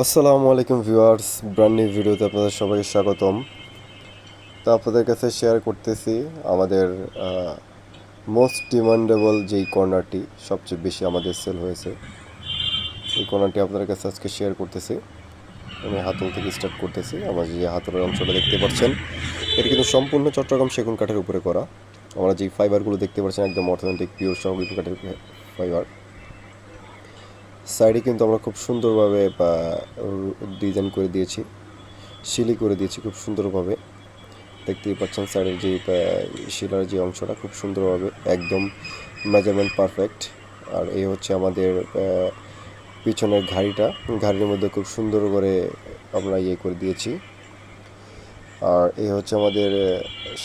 আসসালামু আলাইকুম viewers brand new ভিডিওতে আপনাদের সবাইকে স্বাগতম। তো আপনাদের কাছে শেয়ার করতেছি আমাদের মোস্ট ডিমান্ডেবল যেই কর্নারটি, সবচেয়ে বেশি আমাদের সেল হয়েছে। এই কর্নারটি আপনাদের কাছে আজকে শেয়ার করতেছি। আমি হাতল থেকে স্টার্ট করতেছি। আমার যে হাতলের অংশটা দেখতে পাচ্ছেন, এটা কিন্তু সম্পূর্ণ চট্টগ্রাম সেগুন কাঠের উপরে করা। আমরা যেই ফাইবারগুলো দেখতে পাচ্ছেন, একদম অর্থনৈতিক পিওর সংগীত কাঠের ফাইবার সাইডে কিন্তু আমরা খুব সুন্দরভাবে ডিজাইন করে দিয়েছি। শিলি করে দিয়েছি খুব সুন্দরভাবে। দেখতেই পাচ্ছেন সাইডের যে শিলার যে অংশটা খুব সুন্দরভাবে, একদম মেজারমেন্ট পারফেক্ট আর এই হচ্ছে আমাদের পিছনের ঘাড়িটা। ঘাড়ির মধ্যে খুব সুন্দর করে আমরা ইয়ে করে দিয়েছি। আর এই হচ্ছে আমাদের,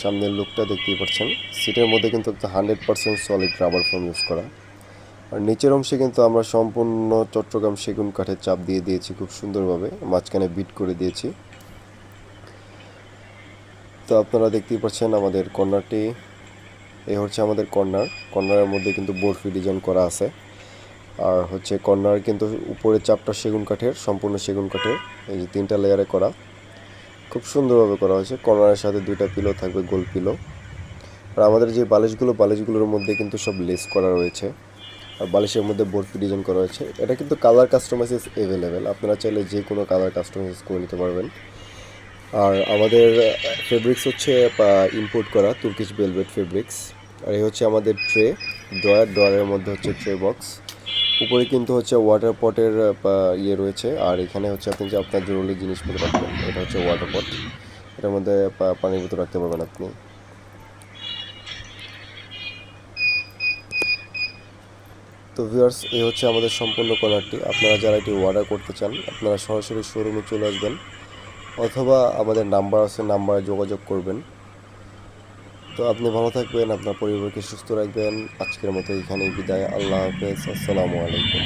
সামনের লুকটা দেখতেই পাচ্ছেন। সিটের মধ্যে কিন্তু একটা hundred percent solid rubber foam use করা। আর নিচের অংশে কিন্তু আমরা সম্পূর্ণ চট্টগ্রাম সেগুন কাঠের চাপ দিয়ে দিয়েছি খুব সুন্দরভাবে, মাঝখানে বিট করে দিয়েছি। তো আপনারা দেখতেই পাচ্ছেন আমাদের কর্নারটি এই হচ্ছে আমাদের কর্নার, কর্নারের মধ্যে কিন্তু বরফি ডিজাইন করা আছে। আর হচ্ছে কর্নার কিন্তু উপরে চাপটা সেগুন কাঠের, সম্পূর্ণ সেগুন কাঠের, এই যে তিনটা লেয়ারে করা। খুব সুন্দরভাবে করা হয়েছে, কর্নারের সাথে দুইটা পিলো থাকবে, গোল পিলো আর আমাদের যে বালিশগুলো, বালিশগুলোর মধ্যে কিন্তু সব লেস করা রয়েছে। বালিশের মধ্যে বরফি ডিজাইন করা হয়েছে। এটা কিন্তু কালার কাস্টমাইজেস অ্যাভেলেবেল আপনারা চাইলে যে কোনো কালার কাস্টমাইজ করে নিতে পারবেন। আর আমাদের ফেব্রিক্স হচ্ছে ইম্পোর্ট করা তুর্কিশ বেলভেট ফেব্রিক্স আর এই হচ্ছে আমাদের ট্রে ড্রয়ার ড্রয়ারের মধ্যে হচ্ছে ট্রে বক্স উপরে কিন্তু হচ্ছে ওয়াটার পটের ইয়ে রয়েছে। আর এখানে হচ্ছে আপনি যে আপনার জরুরি জিনিসপত্র রাখবেন, এটা হচ্ছে ওয়াটার পট এটার মধ্যে পানির বোতল রাখতে পারবেন আপনি। তো ভিউয়ার্স, এই হচ্ছে আমাদের সম্পূর্ণ কর্নারটি আপনারা যারা এটি অর্ডার করতে চান, আপনারা সরাসরি শোরুমে চলে আসবেন, অথবা আমাদের নাম্বার আছে নাম্বারে যোগাযোগ করবেন। তো আপনি ভালো থাকবেন, আপনার পরিবারকে সুস্থ রাখবেন। আজকের মতো এখানেই বিদায়, আল্লাহ হাফেজ, আসসালামু আলাইকুম।